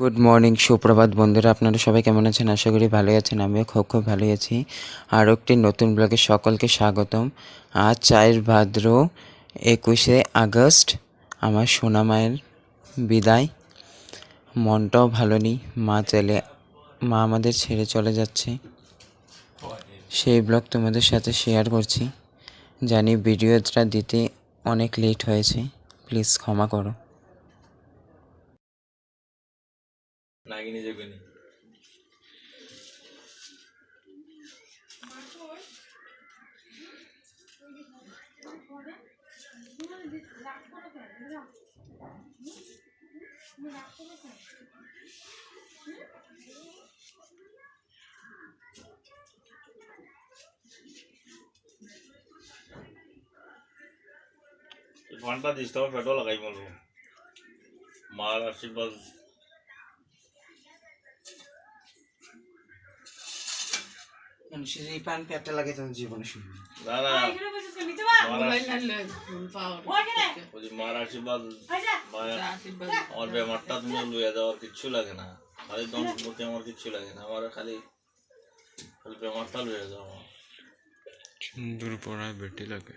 Good morning সুপ্রভাত বন্ধুরা। আপনারা সবাই কেমন আছেন? আশা করি ভালোই আছেন। আমিও খুব খুব ভালোই আছি। আরও একটি নতুন ব্লগে সকলকে স্বাগতম। আজ চার ভাদ্র একুশে আগস্ট। আমার সোনা মায়ের বিদায়। মনটাও ভালো নেই। মা চলে, মা আমাদের ছেড়ে চলে যাচ্ছে। সেই ব্লগ তোমাদের সাথে শেয়ার করছি। জানি ভিডিওটা দিতে অনেক লেট হয়েছে। প্লিজ ক্ষমা করো। নাগিনী যোগিনী ঘণ্টা দিস তোমার পেটও লাগাই বলব। আশীর্বাদ মানুষের এই পান পেটটা লাগে তোমার জীবনে শুনবে না না মার ওই যে মার আশীর্বাদ আমার বেমারটা তুমি লইয়া যাওয়ার কিচ্ছু লাগে না। খালি দন্তপতি আমার কিচ্ছু লাগে না। আমার খালি খালি বেমারটা লইয়া যাও আমার। সুন্দর পড়ায় বেটি লাগে।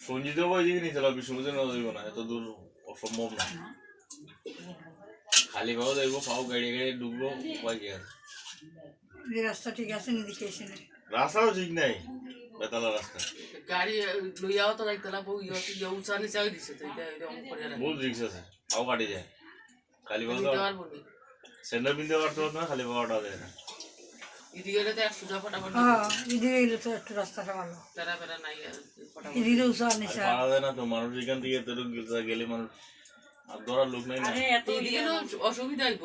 সঞ্জিত ভাই দিকে নিয়ে চালাবি না না। এত দূর অসম্ভব না। খালি পাও যাইব পাও গাড়ি গাড়ি ডুববো উপায় কি আছে? রাস্তা ঠিক আছে নিদিকে এসে রাস্তাও ঠিক নাই বেতালা রাস্তা। গাড়ি লইয়াও তো যাইতে লাগবো ইয়ে ইয়ে উঁচা নিচা হয়ে দিছে তো এটা এরকম করে রাখি বহুত রিক্স আছে পাও কাটি যায়। খালি দিতে পারব না। স্যান্ডেল পারতো না খালি যায় না। তো হ্যাঁ তো নিশা যায় না তো মানুষ এখান থেকে গেলে মানুষ আর ধরার লোক নাই না। এদিকে তো অসুবিধা হইব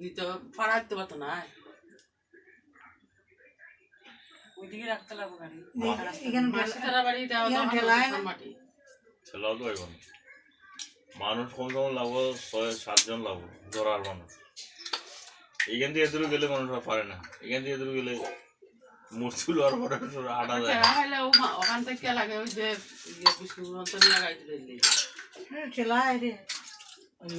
নিতে পারা দিতে পারতো না। মাটি। ছেলেও তো মানুষ কম কম লাগবো ছয় সাতজন লাগবো ধরার মানুষ। এখান থেকে এদুরু গেলে মানুষ আর পারে না। এখান থেকে এদুরু গেলে মূর্তি লওয়ার পরে হাঁটা যায় ও ওখান থেকে লাগে ওই যে ইয়ে বিষ্ণু অন্তর লাগাই দিলে ঠেলা রে। ওই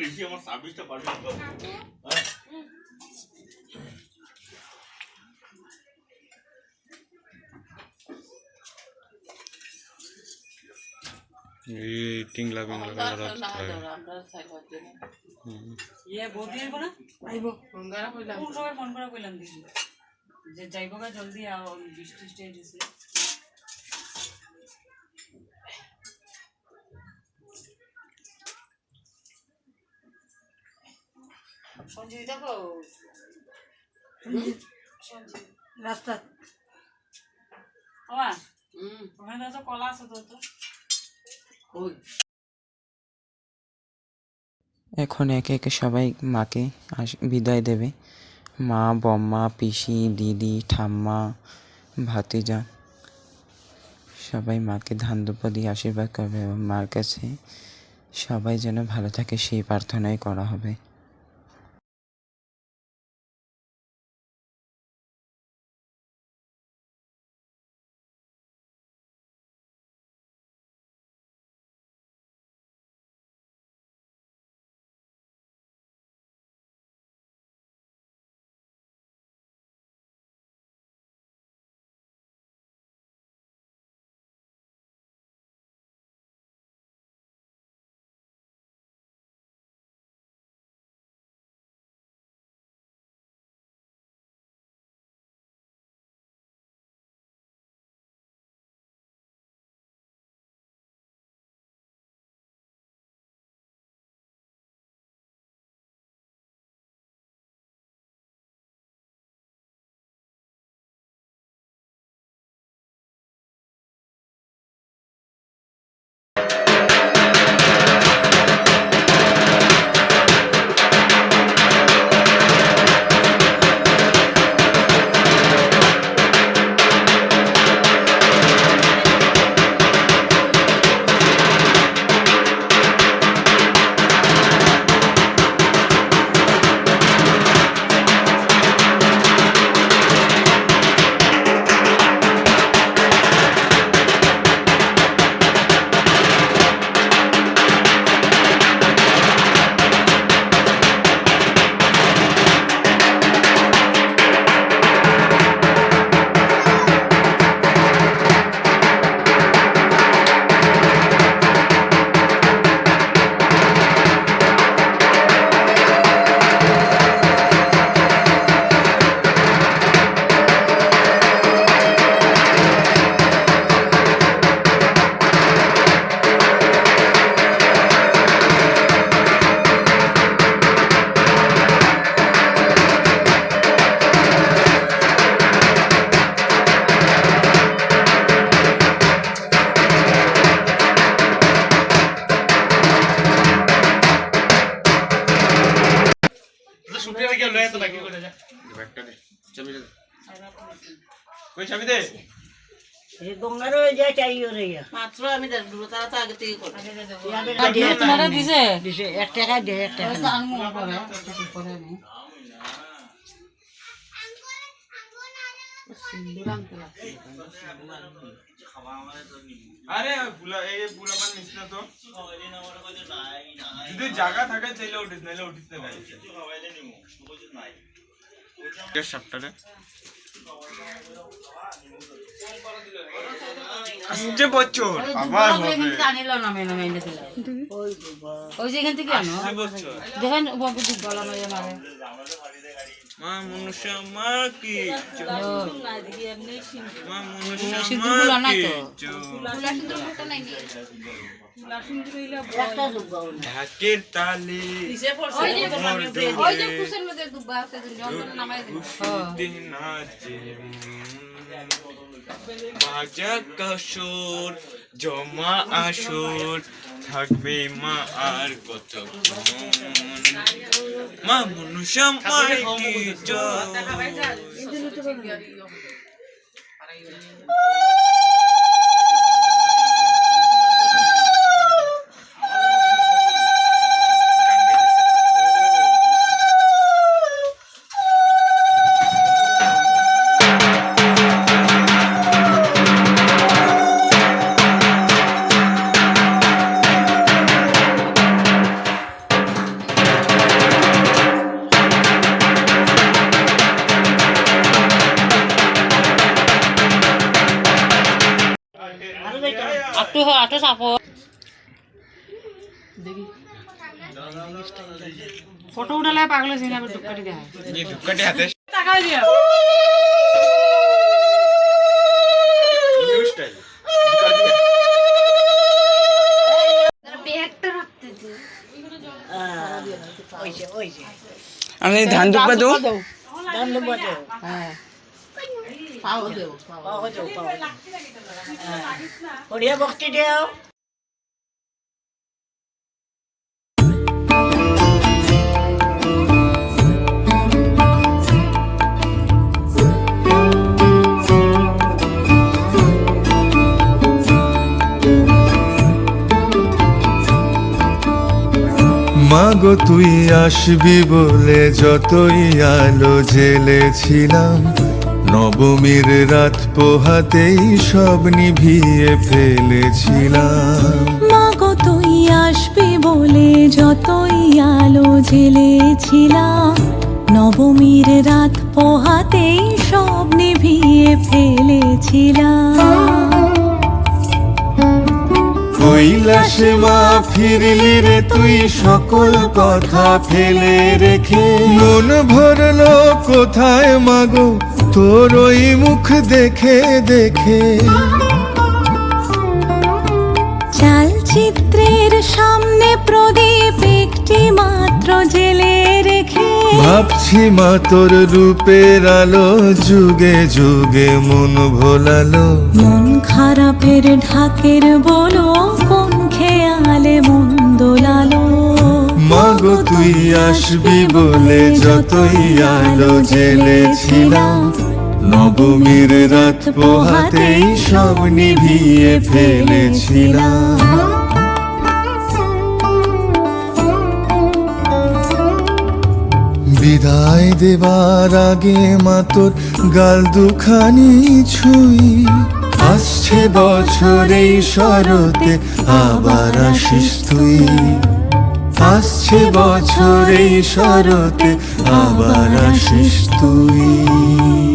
ঋষি আমার ছাব্বিশটা হ্যাঁ ইয়ে কইলাম। কোন সময় ফোন করে কইলাম দেখি। যে যাইব গা জলদি আও বৃষ্টি সঞ্জিত দেখো রাস্তা ওমা ওখানে তো কলা আছে তো তো। এখন একে একে সবাই মাকে আস- বিদায় দেবে। মা বম্মা পিসি দিদি ঠাম্মা ভাতিজা সবাই মাকে ধান দুপো দিয়ে আশীর্বাদ করবে এবং মার কাছে সবাই যেন ভালো থাকে সেই প্রার্থনাই করা হবে। মাত্র আমি তারা তো আগে থেকে করে। তোমারে দিছে? দিছে এক টাকা দে এক টাকা। আরে বুলা এই বুলা পান নিস না তো। যদি জায়গা থাকে চাইলে উঠিস নাইলে উঠিস না গাড়ি সাপটারে আসছে বছর আবার হবে। আনিল না মেনে মেনে দিল ওই যে এখান থেকে আনো। দেখেন বাবু দুধ গলা নয় মারে। মা মনুষ্য মা কি মা মনুষ্য মা কি ঢাকের তালে বাজা কাসর জমা আসর থাকবে মা আর কত মা মনুষ্য মাই কি জয়। একটু একটু চাপো ফটো উঠালে পাগলে আবার দুঃখাটি দেখা এই হাতে। টাকা দিয়া। আমি ধান দুব্বা দেবো? হ্যাঁ। পাও দেবো পাও পাওয়া যাও পাওয়া যাও ওড়িয়া ভক্তি দেও মাগো তুই আসবি বলে যতই আলো জেলেছিলাম নবমীর রাত পোহাতেই সব নিভিয়ে ফেলেছিলাম। মাগো তুই আসবি বলে যতই আলো জেলেছিলাম নবমীর রাত পোহাতেই সব নিভিয়ে ফেলেছিলাম। কৈলাসে মা ফিরলি রে তুই সকল কথা ফেলে রেখে। মন ভরলো কোথায় মাগো? তোর ওই মুখ দেখে দেখে। চালচিত্রের সামনে প্রদীপ একটি মাত্র জেলে রেখে। ভাবছি মা তোর রূপের আলো যুগে যুগে মন ভোলালো। মন খারাপের ঢাকের বলো কোন খেয়ালে মন দোলালো। মাগো তুই আসবি বলে যতই আলো জেলেছিলাম নবমীর রাত পোহাতেই সব নিভিয়ে ফেলেছিলাম। বিদায় দেবার আগে মা তোর গাল দুখানি ছুঁই। আসছে বছর শরতে আবার আসিস তুই। আসছে বছর শরতে আবার আসিস তুই।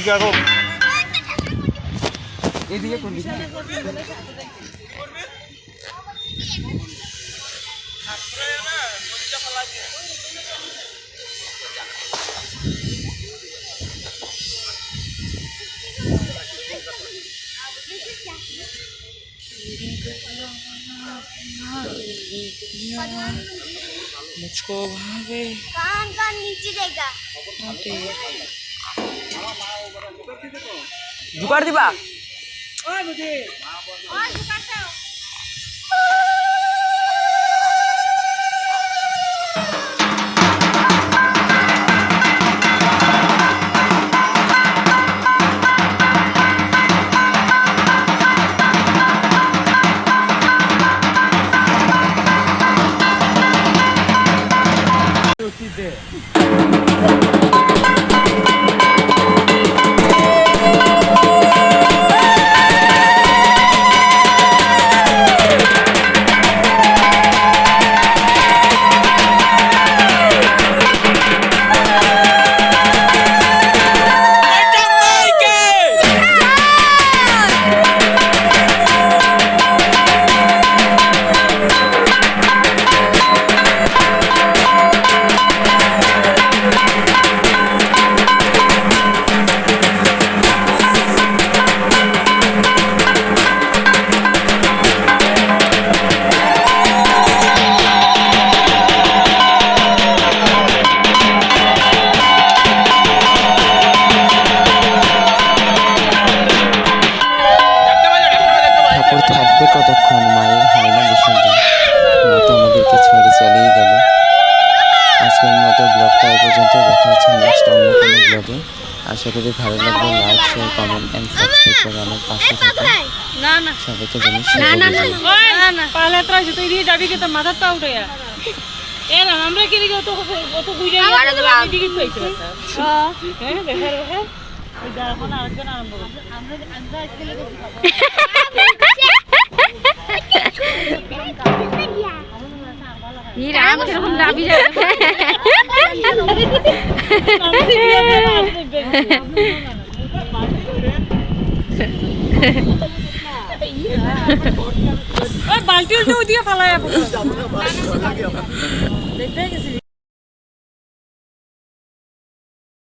এই টিকাগো এদিকে করবি मुझको भावे कान कान नीचे देगा জোগাড় দিবা। কমেন্ট অ্যান্ড সাবস্ক্রাইব করে আমার পাশে থাকুন। না না। সবাইকে জানাই শুভ বিজয়। না না পালে তো আছে তুই দিয়ে যাবি কি তোর মাথার তো উঠে এর আমরা কি দিকে অত অত বুঝে আমি দিকে তো হইতে হ্যাঁ দেখার হ্যাঁ ওই যা এখন আরেকজন আরম্ভ করছে। আমরা আমরা আজকে রাম কীরকম দাবি যায় ওই বালতি উল্টে দিয়ে ফেলায় দেখতে গেছি